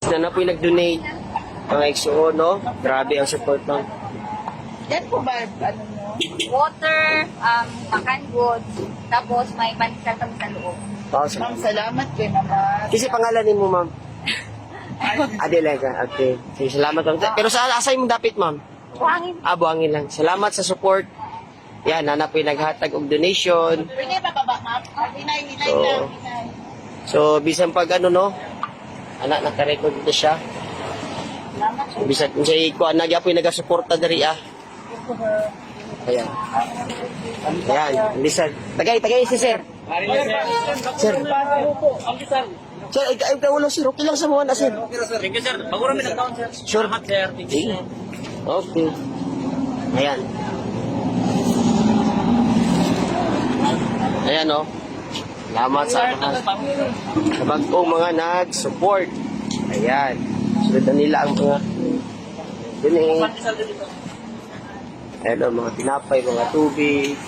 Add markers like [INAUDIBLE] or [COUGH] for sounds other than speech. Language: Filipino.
na na po yung nag-donate. Mga XO, no? Grabe ang support ng Yan po ba, ano mo? water, um, makan goods, tapos may panisal kami sa loob. Ma'am, salamat kayo naman. Kasi pangalan mo, ma'am. [LAUGHS] Adelega. Okay. Sige, salamat, ma'am. Pero sa asay mo dapit, ma'am? Buhangin. Ah, buhangin lang. Salamat sa support. Yan, nana po yung naghatag og donation. Hinay pa baba, ma'am? Hinay, hinay So, lang, hinay. So, bisan pag ano, no? Anak, nakarecord na siya. Kung siya ikuan, nagya po yung nagasuporta dari, ah. Ayan. Ayan, lisan. Tagay, tagay si sir. Sir. Sir, ay, ay, kaulo, sir. Okay lang sa mga na, sir. Thank you, sir. Bago rin nagtaon, sir. Sure. Salamat, sir. Thank you, sir. Okay. Ayan. Ayan, oh. Salamat sa mga sa bagong mga nag-support. Ayan. Sunod na nila ang mga dito. Ayan, oh, mga tinapay, mga tubig.